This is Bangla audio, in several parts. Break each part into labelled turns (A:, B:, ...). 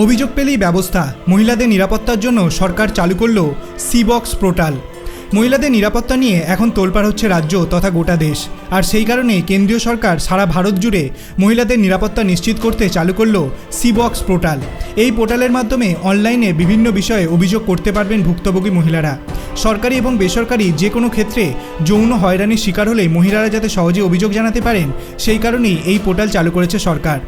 A: অভিযোগ পেলেই ব্যবস্থা। মহিলাদের নিরাপত্তার জন্য সরকার চালু করল সিবক্স পোর্টাল মহিলাদের নিরাপত্তা নিয়ে এখন তোলপাড় হচ্ছে রাজ্য তথা গোটা দেশ। আর সেই কারণে কেন্দ্রীয় সরকার সারা ভারত জুড়ে মহিলাদের নিরাপত্তা নিশ্চিত করতে চালু করল সিবক্স পোর্টাল এই পোর্টালের মাধ্যমে অনলাইনে বিভিন্ন বিষয়ে অভিযোগ করতে পারবেন ভুক্তভোগী মহিলারা। সরকারি এবং বেসরকারি যে কোনো ক্ষেত্রে যৌন হয়রানির শিকার হলে মহিলারা যাতে সহজে অভিযোগ জানাতে পারেন, সেই কারণেই এই পোর্টাল চালু করেছে সরকার।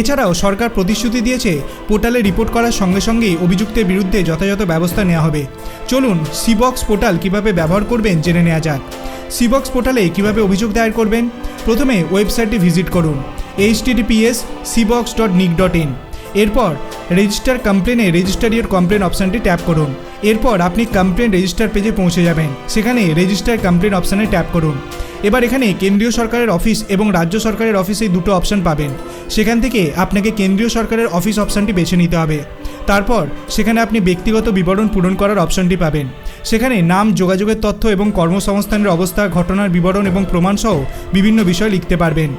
A: এছাড়াও সরকার প্রতিশ্রুতি দিয়েছে পোর্টালে রিপোর্ট করার সঙ্গে সঙ্গেই অভিযুক্তের বিরুদ্ধে যথাযথ ব্যবস্থা নেওয়া হবে। চলুন সিবক্স পোর্টাল কীভাবে ব্যবহার করবেন জেনে নেওয়া যাক। সিবক্স পোর্টালে কীভাবে অভিযোগ দায়ের করবেন? প্রথমে ওয়েবসাইটটি ভিজিট করুন H TDPS cbox dot nic dot in এরপর রেজিস্টার কমপ্লেনে রেজিস্টার ইয়োর কমপ্লেন অপশানটি ট্যাপ করুন। এরপর আপনি কমপ্লেন রেজিস্টার পেজে পৌঁছে যাবেন। সেখানে রেজিস্টার কমপ্লেন অপশানে ট্যাপ করুন। এবার এখানে কেন্দ্রীয় সরকারের অফিস এবং রাজ্য সরকারের অফিসে দুটো অপশান পাবেন। সেখান থেকে আপনাকে কেন্দ্রীয় সরকারের অফিস অপশানটি বেছে নিতে হবে। তারপর সেখানে আপনি ব্যক্তিগত বিবরণ পূরণ করার অপশানটি পাবেন। সেখানে নাম, যোগাযোগের তথ্য এবং কর্মসংস্থানের অবস্থা, ঘটনার বিবরণ এবং প্রমাণসহ বিভিন্ন বিষয় লিখতে পারবেন।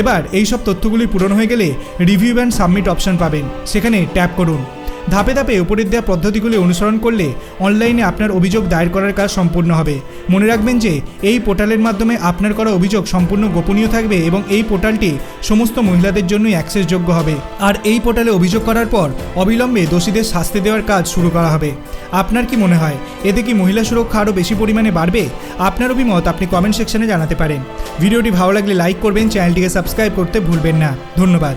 A: এবার এই সব তথ্যগুলি পূরণ হয়ে গেলে রিভিউ অ্যান্ড সাবমিট অপশন পাবেন। সেখানে ট্যাপ করুন। ধাপে ধাপে উপরের দেওয়া পদ্ধতিগুলি অনুসরণ করলে অনলাইনে আপনার অভিযোগ দায়ের করার কাজ সম্পূর্ণ হবে। মনে রাখবেন যে, এই পোর্টালের মাধ্যমে আপনার করা অভিযোগ সম্পূর্ণ গোপনীয় থাকবে এবং এই পোর্টালটি সমস্ত মহিলাদের জন্যই অ্যাক্সেসযোগ্য হবে। আর এই পোর্টালে অভিযোগ করার পর অবিলম্বে দোষীদের শাস্তি দেওয়ার কাজ শুরু করা হবে। আপনার কি মনে হয়, এতে কি মহিলা সুরক্ষা আরও বেশি পরিমাণে বাড়বে? আপনার অভিমত আপনি কমেন্ট সেকশনে জানাতে পারেন। ভিডিওটি ভালো লাগলে লাইক করবেন, চ্যানেলটিকে সাবস্ক্রাইব করতে ভুলবেন না। ধন্যবাদ।